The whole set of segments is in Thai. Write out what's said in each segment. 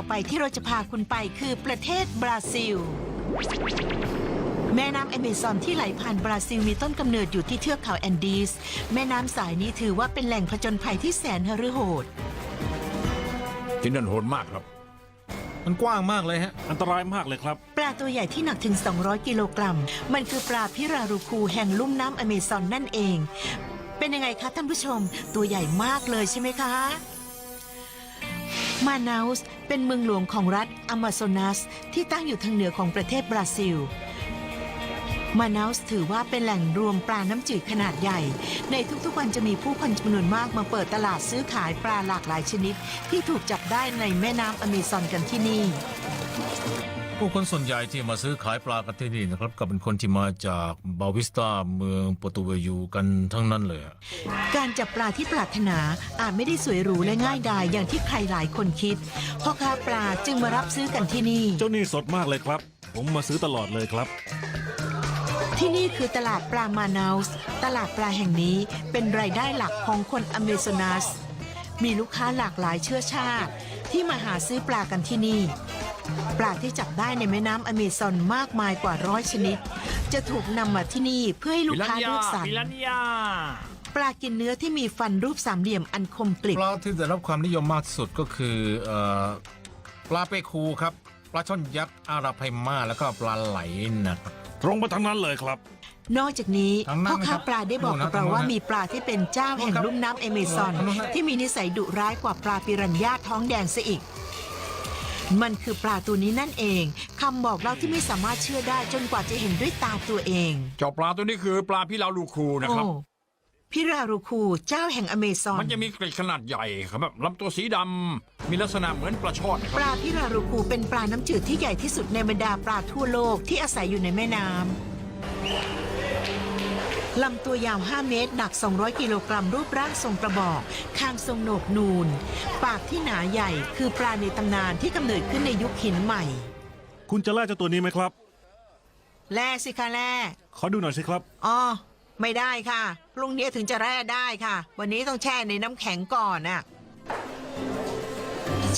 อไปที่เราจะพาคุณไปคือประเทศบราซิล แม่น้ำแอมซอนที่ไหลผ่านบราซิลมีต้นกำเนิดอยู่ที่เทือกเขาแอนดีส แม่น้ำสายนี้ถือว่าเป็นแหล่งผจญภัยที่แสนหฤโหด ที่นั่นโหดมากครับ มันกว้างมากเลยฮะ อันตรายมากเลยครับ ปลาตัวใหญ่ที่หนักถึง 200 กิโลกรัม มันคือปลาพิรารูคูแห่งลุ่มน้ำอเมซอนนั่นเอง เป็นยังไงคะท่านผู้ชม ตัวใหญ่มากเลยใช่ไหมคะ มานาสเป็นเมืองหลวงของรัฐอเมซอนัส ที่ตั้งอยู่ทางเหนือของประเทศบราซิล มานาสถือว่าเป็นแหล่งรวมปลาน้ำจืดขนาดใหญ่ ในทุกๆวันจะมีผู้คนจำนวนมากมาเปิดตลาดซื้อขายปลาหลากหลายชนิด ที่ถูกจับได้ในแม่น้ำอเมซอนกันที่นี่ ผู้คนส่วนใหญ่ที่มาซื้อขายปลากันที่นี่นะครับ ก็เป็นคนที่มาจากบาวิสตาเมืองโปรตุเกสกันทั้งนั้นเลยอะการจับปลาที่ปรารถนาอาจไม่ได้สวยหรูและง่ายดายอย่างที่ใครหลายคนคิดพ่อค้าปลาจึงมารับซื้อกันที่นี่ เจ้านี่สดมากเลยครับ ผมมาซื้อตลอดเลยครับ ที่นี่คือตลาดปลามานาสตลาดปลาแห่งนี้เป็นรายได้หลักของคนอเมซอนัสมีลูกค้าหลากหลายเชื้อชาติ ที่มาหาซื้อปลากันที่นี่ ปลาที่จับได้ในแม่น้ำอเมซอนมากมายกว่าร้อยชนิด จะถูกนำมาที่นี่เพื่อให้ลูกค้าเลือกสรรปิรันยาปลากินเนื้อที่มีฟันรูปสามเหลี่ยมอันคมกริบ ปลาที่ได้รับความนิยมมากที่สุดก็คือเอ่อปลาเปคูครับ ปลาช่อนยักษ์อาราไพมาแล้วก็ปลาไหลนะครับ ตรงมาทางนั้นเลยครับ นอกจากนี้ทางนั้นพ่อค้านะครับปลาได้บอกกับทางเรานู้นนะว่ามีปลาที่เป็นเจ้าแห่งครับลุ่มน้ำเอเมซอนทางนู้นนะที่มีนิสัยดุร้ายกว่าปลาปิรันย่าท้องแดงซะอีก มันคือปลาตัวนี้นั่นเองคำบอกเล่าที่ไม่สามารถเชื่อได้จนกว่าจะเห็นด้วยตาตัวเองเจ้าปลาตัวนี้คือปลาพิราลูคูนะครับ โอ้พิรารูคูเจ้าแห่งอเมซอน มันจะมีเกล็ดขนาดใหญ่ครับแบบลำตัวสีดำมีลักษณะเหมือนปลาช่อนนะคปรับลาพิรารูคูเป็นปลาน้ำจืดที่ใหญ่ที่สุดในบรรดาปลาทั่วโลกที่อาศัยอยู่ในแม่น้ำ ลำตัวยาว 5 เมตร หนัก 200 กิโลกรัมรูปร่างทรงกระบอก คางทรงโหนกนูน ปากที่หนาใหญ่คือปลาในตำนานที่กำเนิดขึ้นในยุคหินใหม่ คุณจะแล่เจ้าตัวนี้ไหมครับแล่สิคะแล่ขอดูหน่อยสิครับ อ๋อ ไม่ได้ค่ะพรุ่งนี้ถึงจะแร่ได้ค่ะ วันนี้ต้องแช่ในน้ำแข็งก่อนน่ะ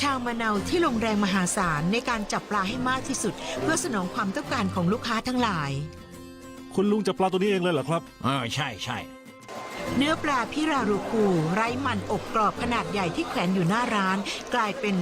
ชาวมะเนาที่ลงแรงมหาศาลในการจับปลาให้มากที่สุด เพื่อสนองความต้องการของลูกค้าทั้งหลาย คุณลุงจับปลาตัวนี้เองเลยเหรอครับ เออใช่ใช่เนื้อปลาพิรารูคูไร้มันอบกรอบขนาดใหญ่ที่แขวนอยู่หน้าร้าน กลายเป็น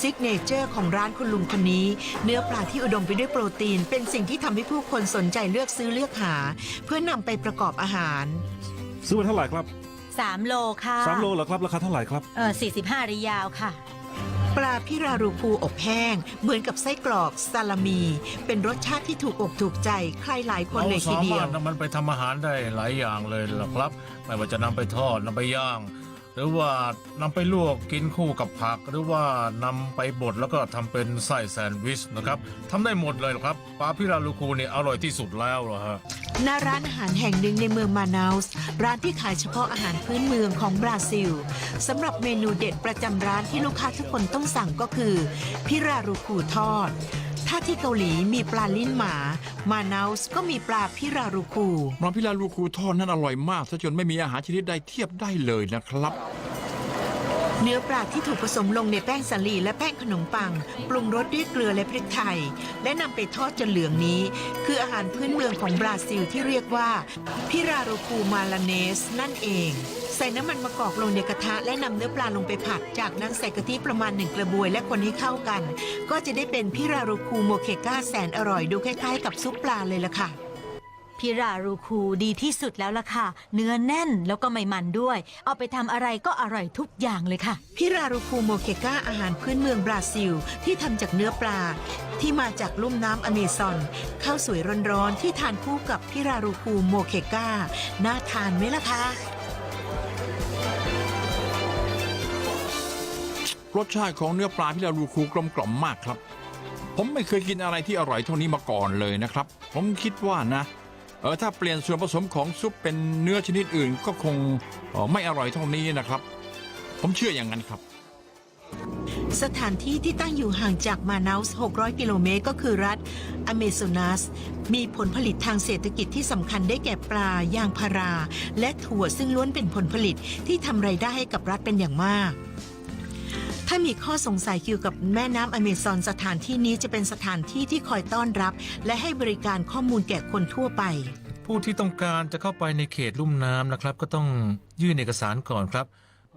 ซิกเนเจอร์ของร้านคุณลุงคนนี้ เนื้อปลาที่อุดมไปด้วยโปรตีน เป็นสิ่งที่ทำให้ผู้คนสนใจเลือกซื้อเลือกหา เพื่อนำไปประกอบอาหาร ซื้อมาเท่าไหร่ครับ3โลค่ะสามโลเหรอครับราคาเท่าไหร่ครับ เออ45ริยาวค่ะปลา พิรารูพูอบแห้ง เหมือนกับไส้กรอกซาลามี เป็นรสชาติที่ถูกอกถูกใจใครหลายคนเลยทีเดียมาวรถนำมันไปทำอาหารได้หลายอย่างเลยล่ะครับ ไม่ว่าจะนำไปทอดนำไปย่าง หรือว่านำไปลวกกินคู่กับผัก หรือว่านำไปบดแล้วก็ทำเป็นไส้แซนด์วิชนะครับทำได้หมดเลยครับปลาพิราลูคูนี่อร่อยที่สุดแล้วเหรอฮะหน้าร้านอาหารแห่งหนึ่งในเมืองมานาสร้านที่ขายเฉพาะอาหารพื้นเมืองของบราซิลสำหรับเมนูเด็ดประจำร้านที่ลูกค้าทุกคนต้องสั่งก็คือ พิรารูคูทอด ถ้าที่เกาหลีมีปลาลิ้นหมา มานาสก็มีปลาพิรารูคูปลาพิราลูคูทอดนั้นอร่อยมากซะจนไม่มีอาหารชนิดใดเทียบได้เลยนะครับ เนื้อปลาที่ถูกผสมลงในแป้งสาลีและแป้งขนมปัง ปรุงรสด้วยเกลือและพริกไทย และนำไปทอดจนเหลืองนี้ คืออาหารพื้นเมืองของบราซิลที่เรียกว่า พิราโรคูมาลาเนส นั่นเอง ใส่น้ำมันมะกอกลงในกระทะและนำเนื้อปลาลงไปผัด จากนั้นใส่กะทิประมาณหนึ่งกระบวยและคนให้เข้ากัน ก็จะได้เป็นพิราโรคูโมเคก้าแสนอร่อยดูคล้ายๆ กับซุปปลาเลยล่ะค่ะ พิรารูคูดีที่สุดแล้วล่ะค่ะ เนื้อแน่นแล้วก็ไม่มันด้วย เอาไปทำอะไรก็อร่อยทุกอย่างเลยค่ะ พิรารูคูโมเคก้าอาหารพื้นเมืองบราซิล ที่ทำจากเนื้อปลา ที่มาจากลุ่มน้ำอเมซอนข้าวสวยร้อนๆที่ทานคู่กับพิรารูคูโมเคก้าน่าทานไหมล่ะคะรสชาติของเนื้อปลาพิราลูคูกลมกล่อมมากครับ ผมไม่เคยกินอะไรที่อร่อยเท่านี้มาก่อนเลยนะครับ ผมคิดว่านะ เออถ้าเปลี่ยนส่วนผสมของซุปเป็นเนื้อชนิดอื่นก็คงเอ่อไม่อร่อยเท่านี้นะครับ ผมเชื่ออย่างนั้นครับ สถานที่ที่ตั้งอยู่ห่างจากมานาส600 กิโลเมตรก็คือรัฐอเมซอนัส มีผลผลิตทางเศรษฐกิจที่สำคัญได้แก่ปลายางพารา และถั่วซึ่งล้วนเป็นผลผลิตที่ทำไรายได้ให้กับรัฐเป็นอย่างมาก ถ้ามีข้อสงสัยเกี่ยวกับแม่น้ำอเมซอนสถานที่นี้จะเป็นสถานที่ที่คอยต้อนรับ และให้บริการข้อมูลแก่คนทั่วไป ผู้ที่ต้องการจะเข้าไปในเขตลุ่มน้ำนะครับ ก็ต้องยื่นเอกสารก่อนครับ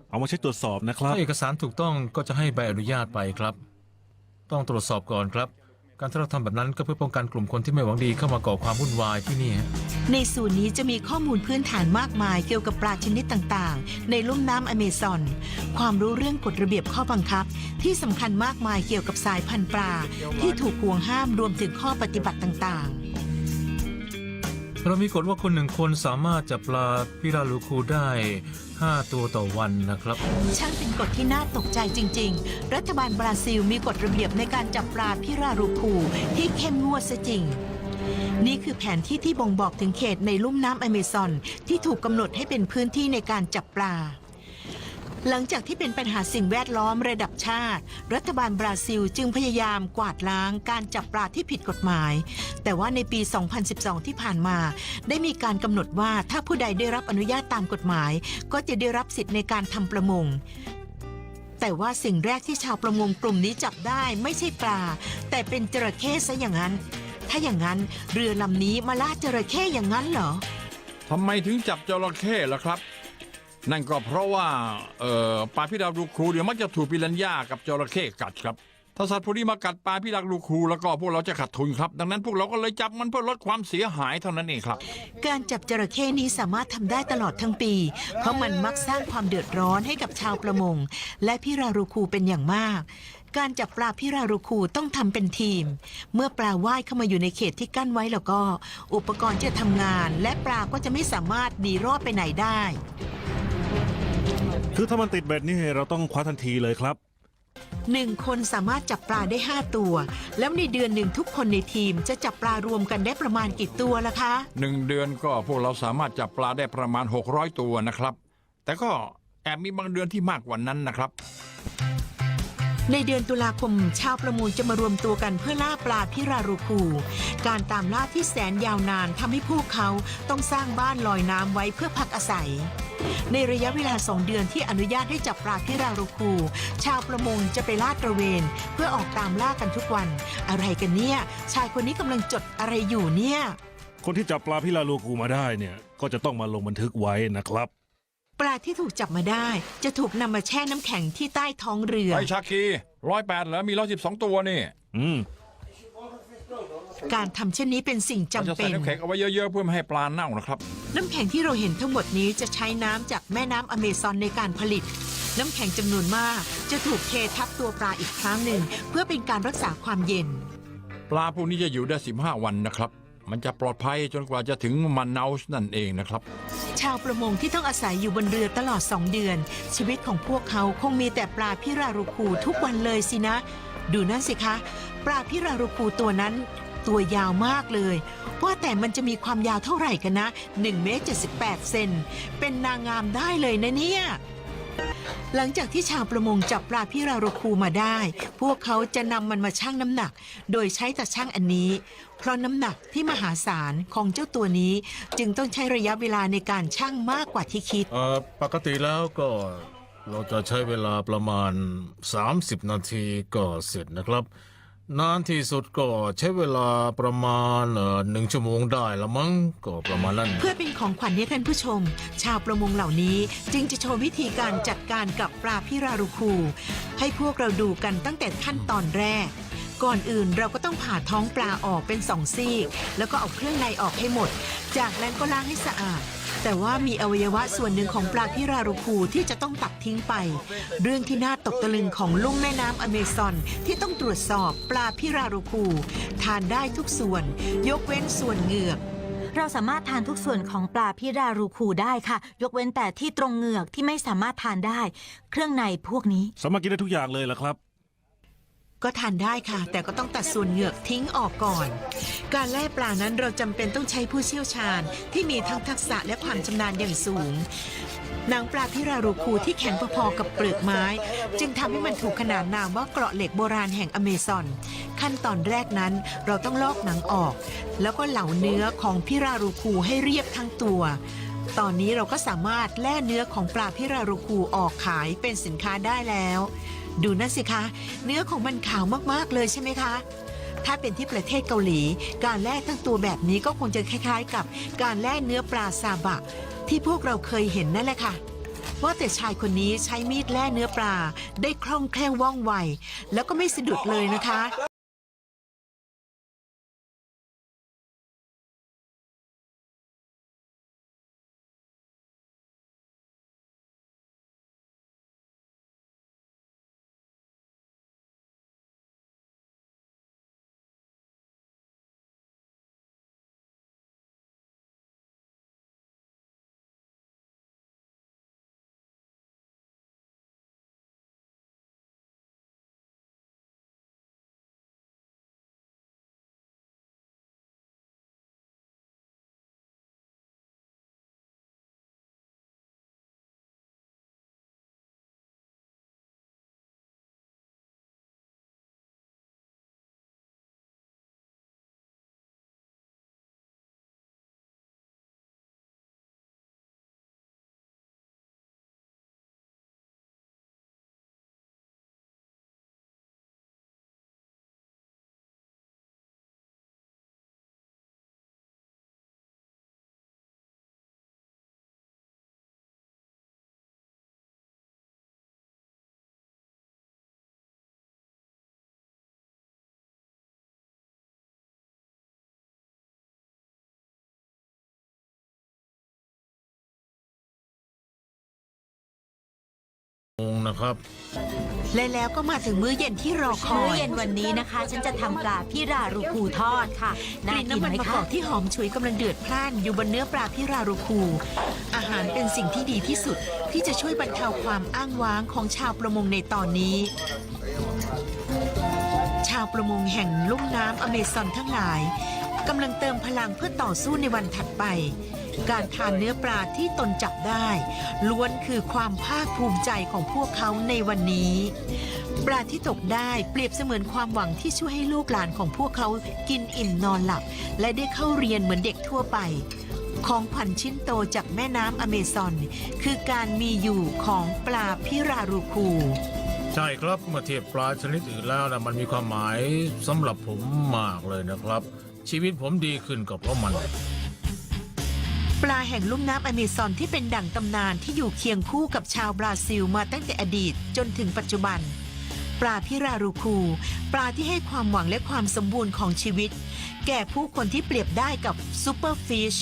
เอามาเช็คตรวจสอบนะครับ ถ้าเอกสารถูกต้องก็จะให้ใบอนุญาตไปครับ ต้องตรวจสอบก่อนครับ การที่เราทำแบบนั้นก็เพื่อป้องกันกลุ่มคนที่ไม่หวังดีเข้ามาก่อความวุ่นวายที่นี่ฮะในส่วนนี้จะมีข้อมูลพื้นฐานมากมายเกี่ยวกับปลาชนิดต่างๆ ในลุ่มน้ำอเมซอน ความรู้เรื่องกฎระเบียบข้อบังคับ ที่สำคัญมากมายเกี่ยวกับสายพันธุ์ปลา ที่ถูกห่วงห้ามรวมถึงข้อปฏิบัติต่างๆ เรามีกฎว่าคนหนึ่งคนสามารถจับปลาพิราลูคูได้ 5 ตัวต่อวันนะครับ ช่างเป็นกฎที่น่าตกใจจริง ๆ รัฐบาลบราซิลมีกฎระเบียบในการจับปลาพิราลูคูที่เข้มงวดซะจริง นี่คือแผนที่ที่บ่งบอกถึงเขตในลุ่มน้ำอเมซอนที่ถูกกำหนดให้เป็นพื้นที่ในการจับปลา หลังจากที่เป็นปัญหาสิ่งแวดล้อมระดับชาติ รัฐบาลบราซิลจึงพยายามกวาดล้างการจับปลาที่ผิดกฎหมาย แต่ว่าในปี 2012 ที่ผ่านมา ได้มีการกำหนดว่าถ้าผู้ใดได้รับอนุญาตตามกฎหมาย ก็จะได้รับสิทธิ์ในการทำประมง แต่ว่าสิ่งแรกที่ชาวประมงกลุ่มนี้จับได้ไม่ใช่ปลา แต่เป็นจระเข้ซะอย่างนั้น ถ้าอย่างนั้นเรือลำนี้มาล่าจระเข้อย่างนั้นเหรอทำไมถึงจับจระเข้ล่ะครับ นั่นก็เพราะว่าเอ่อปลาพิราบลูคูเดี๋ยวมักจะถูกปิรันย่ากับจระเข้กัดครับ ถ้าสัตว์พวกนี้มากัดปลาพิราบลูคูแล้วก็พวกเราจะขาดทุนครับ ดังนั้นพวกเราก็เลยจับมันเพื่อลดความเสียหายเท่านั้นเองครับ การจับจระเข้นี้สามารถทำได้ตลอดทั้งปี เพราะมันมักสร้างความเดือดร้อนให้กับชาวประมง และพิรารูคูเป็นอย่างมาก การจับปลาพิรารูคูต้องทำเป็นทีม เมื่อปลาว่ายเข้ามาอยู่ในเขตที่กั้นไว้แล้วก็ อุปกรณ์จะทำงาน และปลาก็จะไม่สามารถหนีรอดไปไหนได้ คือถ้ามันติดเบ็ดนี่เราต้องคว้าทันทีเลยครับ หนึ่งคนสามารถจับปลาได้ 5 ตัว แล้วในเดือนหนึ่งทุกคนในทีมจะจับปลารวมกันได้ประมาณกี่ตัวล่ะคะ หนึ่งเดือนก็พวกเราสามารถจับปลาได้ประมาณ 600 ตัวนะครับ แต่ก็แอบมีบางเดือนที่มากกว่านั้นนะครับ ในเดือนตุลาคมชาวประมงจะมารวมตัวกันเพื่อล่าปลาพิรารูคู การตามล่าที่แสนยาวนานทำให้พวกเขาต้องสร้างบ้านลอยน้ำไว้เพื่อพักอาศัย ในระยะเวลาสองเดือนที่อนุญาตให้จับปลาพิรารูคู ชาวประมงจะไปลาดตระเวน เพื่อออกตามล่ากันทุกวัน อะไรกันเนี่ย ชายคนนี้กำลังจดอะไรอยู่เนี่ย คนที่จับปลาพิลาลูกูมาได้เนี่ย ก็จะต้องมาลงบันทึกไว้นะครับ ปลาที่ถูกจับมาได้ จะถูกนำมาแช่น้ำแข็งที่ใต้ท้องเรือ ไอชาคีร้อยแปดเหรอมีร้อยสิบสองตัวนี่ อืม การทำเช่นนี้เป็นสิ่งเราจำจะใส่เป็นน้ำแข็งเอาไว้เยอะๆเพื่อไม่ให้ปลาเน่านะครับ น้ำแข็งที่เราเห็นทั้งหมดนี้จะใช้น้ำจากแม่น้ำอเมซอนในการผลิต น้ำแข็งจำนวนมากจะถูกเททับตัวปลาอีกครั้งหนึ่ง เพื่อเป็นการรักษาความเย็น ปลาพวกนี้จะอยู่ได้ 15 วันนะครับ มันจะปลอดภัยจนกว่าจะถึงมันเนาส์นั่นเองนะครับ ชาวประมงที่ต้องอาศัยอยู่บนเรือตลอด2เดือน ชีวิตของพวกเขาคงมีแต่ปลาพิรารูคูทุกวันเลยสินะ ดูนั่นสิคะ ปลาพิรารูคูตัวนั้น ตัวยาวมากเลย ว่าแต่มันจะมีความยาวเท่าไหร่กันนะ1เมตร78เซนเป็นนางงามได้เลยนะเนี่ย หลังจากที่ชาวประมงจับปลาพิราโรคูมาได้ พวกเขาจะนำมันมาชั่งน้ำหนัก โดยใช้ตะชั่งอันนี้ เพราะน้ำหนักที่มหาศาลของเจ้าตัวนี้จึงต้องใช้ระยะเวลาในการชั่งมากกว่าที่คิด เอ่อปกติแล้วก็เราจะใช้เวลาประมาณ 30 นาทีก็เสร็จนะครับ นานที่สุดก็ใช้เวลาประมาณเอ่อหนึ่งชั่วโมงได้ละมั้งก็ประมาณนั้น เพื่อเป็นของขวัญให้ท่านผู้ชม ชาวประมงเหล่านี้จึงจะโชว์วิธีการจัดการกับปลาพิรารูคู ให้พวกเราดูกันตั้งแต่ขั้นตอนแรก ก่อนอื่นเราก็ต้องผ่าท้องปลาออกเป็นสองซีกแล้วก็เอาเครื่องในออกให้หมด จากนั้นก็ล้างให้สะอาด แต่ว่ามีอวัยวะส่วนหนึ่งของปลาพิรารูคูที่จะต้องตัดทิ้งไป เรื่องที่น่าตกตะลึงของลุ่มแม่น้ำอเมซอนที่ต้องตรวจสอบปลาพิรารูคูทานได้ทุกส่วน ยกเว้นส่วนเหงือกเราสามารถทานทุกส่วนของปลาพิรารูคูได้ค่ะ ยกเว้นแต่ที่ตรงเหงือกที่ไม่สามารถทานได้ เครื่องในพวกนี้ สามารถกินได้ทุกอย่างเลยเหรอครับ ก็ทานได้ค่ะ แต่ก็ต้องตัดส่วนเหงือกทิ้งออกก่อน การแล่ปลานั้นเราจำเป็นต้องใช้ผู้เชี่ยวชาญ ที่มีทั้งทักษะและความชำนาญอย่างสูงหนังปลาพิรารูคูที่แข็งพอๆกับเปลือกไม้ จึงทำให้มันถูกขนานนามว่าเกราะเหล็กโบราณแห่งอเมซอน ขั้นตอนแรกนั้นเราต้องลอกหนังออก แล้วก็เหลาเนื้อของพิรารูคูให้เรียบทั้งตัว ตอนนี้เราก็สามารถแล่เนื้อของปลาพิรารูคูออกขายเป็นสินค้าได้แล้ว ดูนั่นสิคะ เนื้อของมันขาวมากๆเลยใช่ไหมคะ ถ้าเป็นที่ประเทศเกาหลี การแล่ทั้งตัวแบบนี้ก็คงจะคล้ายๆ กับการแล่เนื้อปลาซาบะ ที่พวกเราเคยเห็นนั่นแหละค่ะ ว่าแต่ชายคนนี้ใช้มีดแล่เนื้อปลาได้คล่องแคล่วว่องไว แล้วก็ไม่สะดุดเลยนะคะ นะครับ และแล้วก็มาถึงมื้อเย็นที่รอคอมื้อยเย็นวันนี้นะคะ ฉันจะทำปลาพิรารูคูทอดค่ะกน่าลิ่นกินน้ำมันไหมมะกคะอกที่หอมฉุยกำลังเดือดพล่านอยู่บนเนื้อปลาพิรารูคู อาหารเป็นสิ่งที่ดีที่สุดที่จะช่วยบรรเทาความอ้างว้างของชาวประมงในตอนนี้ ชาวประมงแห่งลุ่มน้ำอเมซอนทั้งหลายกำลังเติมพลังเพื่อต่อสู้ในวันถัดไป การทานเนื้อปลาที่ตนจับได้ ล้วนคือความภาคภูมิใจของพวกเขาในวันนี้ ปลาที่ตกได้เปรียบเสมือนความหวังที่ช่วยให้ลูกหลานของพวกเขากินอิ่มนอนหลับ และได้เข้าเรียนเหมือนเด็กทั่วไป ของขวัญชิ้นโตจากแม่น้ำอเมซอน คือการมีอยู่ของปลาพิรารูคู ใช่ครับเมื่อเทียบปลาชนิดอื่นแล้วนะมันมีความหมายสำหรับผมมากเลยนะครับ ชีวิตผมดีขึ้นก็เพราะมัน ปลาแห่งลุ่มน้ำอเมซอนที่เป็นดั่งตำนานที่อยู่เคียงคู่กับชาวบราซิลมาตั้งแต่อดีตจนถึงปัจจุบัน ปลาพิรารูคู ปลาที่ให้ความหวังและความสมบูรณ์ของชีวิต แก่ผู้คนที่เปรียบได้กับซูเปอร์ฟิช